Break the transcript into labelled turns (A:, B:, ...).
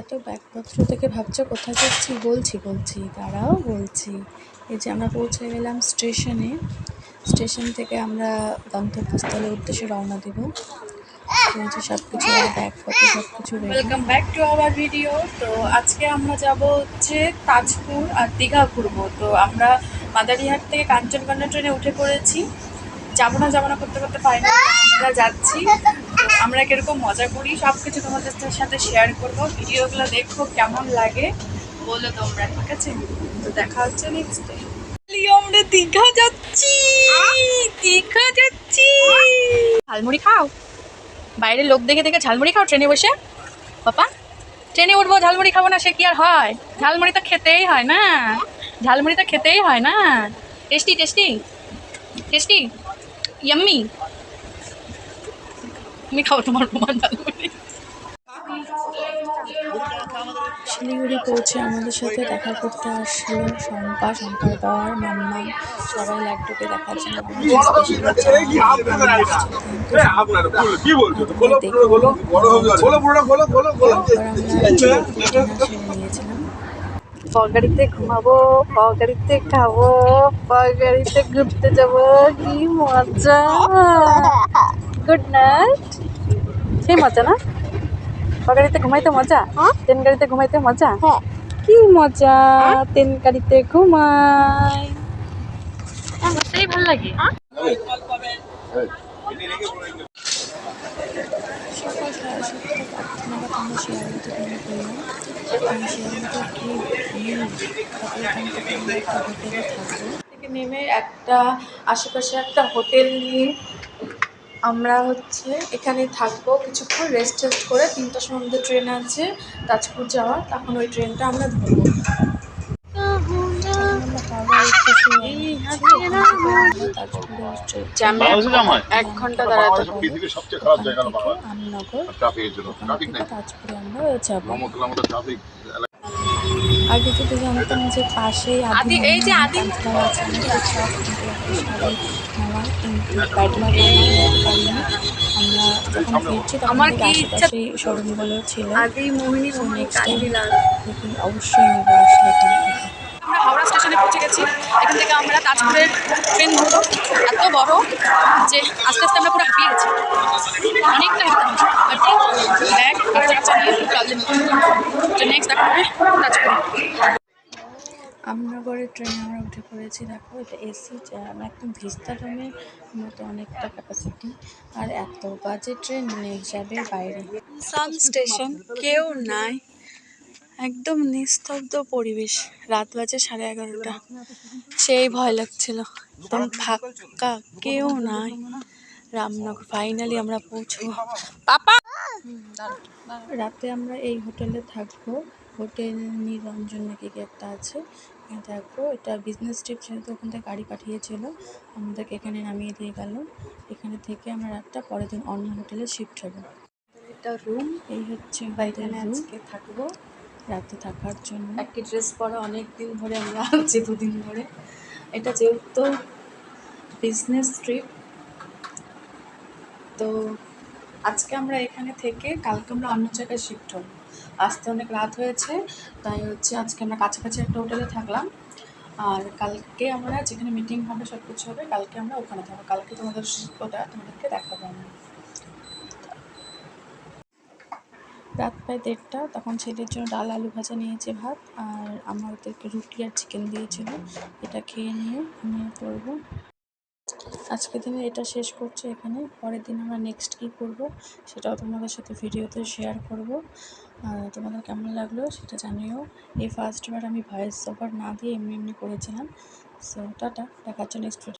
A: এত ব্যাগপত্র থেকে ভাবছ, কোথায় যাচ্ছি? বলছি বলছি, দাঁড়াও, বলছি। এই যে আমরা পৌঁছে গেলাম স্টেশনে। স্টেশন থেকে আমরা গন্তব্যস্থলের উদ্দেশ্যে রওনা দেবো। তো সব কিছু ব্যাগপত্র সব কিছু welcome back to our video তো আজকে আমরা যাব হচ্ছে তাজপুর আর দীঘা ঘুরবো। তো আমরা মাদারিহাট থেকে কাঞ্চনকন্যা ট্রেনে উঠে পড়েছি। যাব না যাব না করতে করতে পারি না আমরা যাচ্ছি। আমরা কীরকম মজা করি সব কিছু তোমাদের সাথে শেয়ার করব। ভিডিওগুলো দেখো, কেমন লাগে বলো তোমরা, ঠিক আছে? তো দেখা হচ্ছে নেক্সট ডে আমরা দীঘা যাচ্ছি দীঘা যাচ্ছি। ঝালমুড়ি খাও? বাইরে লোক দেখে দেখে ঝালমুড়ি খাও ট্রেনে বসে? পাপা ট্রেনে উঠবো, ঝালমুড়ি খাব না, সে কি আর হয়? ঝালমুড়ি তো খেতেই হয় না। ঝালমুড়ি তো খেতেই হয় না। Tasty tasty? টেস্টি? ইয়াম্মি তুমি খাও তোমার প্রমাণ শিলিগুড়ি পৌঁছে আমাদের সাথে দেখা করতে আসলো শম্পা শঙ্কর পাওয়ার মাম্মা সবাই লাড্ডুকে দেখার জন্য নিয়েছিলাম। পগাড়িতে ঘুমাবো পগাড়িতে খাব পগাড়িতে ঘুরতে যাব। কি মজা। গুড নাইট সেই মজা না? পগাড়িতে ঘুমাইতে মজা? তেন গাড়িতে ঘুমাইতে মজা? কি মজা? তেন গাড়িতে ঘুমাই। সেই ভালো লাগে। সকাল সাড়ে সাতটা নাগাদ আমরা শিয়ালদাতে থেকে নেমে একটা আশেপাশে একটা হোটেল নিয়ে আমরা হচ্ছে এখানে থাকব। কিছুক্ষণ রেস্ট টেস্ট করে তিনটার সময় আমাদের ট্রেন আছে, তাজপুর যাওয়ার, তখন ওই ট্রেনটা আমরা ধরবো। এক ঘণ্টা দাঁড়াতে হবে
B: পৃথিবীর সবচেয়ে খারাপ জায়গা হলো বাংলা
A: আমনগর
B: ট্রাফিকের জন্য ট্রাফিক নেই।
A: তাজপুরে আমরা যাব। আগে যদি জানতাম যে পাশেই আদি এই যে আদি আছে আমরা শোরুমগুলো ছিল। অবশ্যই নেব আসলে এখান থেকে
C: আমরা হাওড়া স্টেশনে পৌঁছে গেছি। এখান থেকে আমরা তাজপুরের ট্রেন ধরবো এত বড় যে আস্তে আস্তে আমরা পুরো হাঁপিয়ে গেছি। অনেকটা ব্যাগ নিয়ে তো নেক্সট দেখা হবে তাজপুরে
A: আমনগরের ট্রেনে আমরা উঠে পড়েছি। দেখো এটা এসি একদম ভিস্তা রুমের মতো অনেকটা ক্যাপাসিটি আর এত বাজে ট্রেন মানে হিসাবের বাইরে। সাম স্টেশন কেউ নাই। একদম নিস্তব্ধ পরিবেশ। রাত বাজে সাড়ে এগারোটা। সেই ভয় লাগছিল। একদম ফাঁকা কেউ নাই। রামনগর ফাইনালি আমরা পৌঁছবো। পাপা! রাতে আমরা এই হোটেলে থাকব। হোটেল নিরঞ্জন নাকি কি একটা আছে। এখানে থাকব। এটা বিজনেস ট্রিপ যেহেতু ওখান থেকে গাড়ি পাঠিয়েছিল। আমাদেরকে এখানে নামিয়ে দিয়ে গেল। এখানে থেকে আমরা রাতটা পরের দিন অন্য হোটেলে শিফট হব। এটা রুম এই হচ্ছে বাইরে আজকে থাকব। রাতে থাকার জন্য। একই ড্রেস পরা অনেক দিন ধরে আমরা আছি দুদিন ধরে। এটা যেহেতু বিজনেস ট্রিপ তো আজকে আমরা এখানে থেকে কালকে আমরা অন্য জায়গায় শিফট হব। আসতে অনেক রাত হয়েছে, তাই হচ্ছে আজকে আমরা কাছাকাছি একটা হোটেলে থাকলাম। আর কালকে আমরা যেখানে মিটিং হবে সব কিছু হবে, কালকে আমরা ওখানে থাকব। কালকে তোমাদের ওটা তোমাদেরকে দেখাবো আমি রাত প্রায় দেড়টা, তখন ছেলের জন্য ডাল আলু ভাজা নিয়েছে ভাত আর আমাদেরকে রুটি আর চিকেন দিয়েছিল। এটা খেয়ে নিয়ে ঘুমিয়ে পড়ব। আজকের দিনে এটা শেষ করছি এখানে। পরের দিন আমরা নেক্সট কী করব সেটাও তোমাদের সাথে ভিডিওতে শেয়ার করব। আর তোমাদের কেমন লাগল সেটা জানিও। এই ফার্স্টবার আমি ভয়েস ওভার না দিয়ে এমনি এমনি করেছিলাম। So tata. জন্য নেক্সট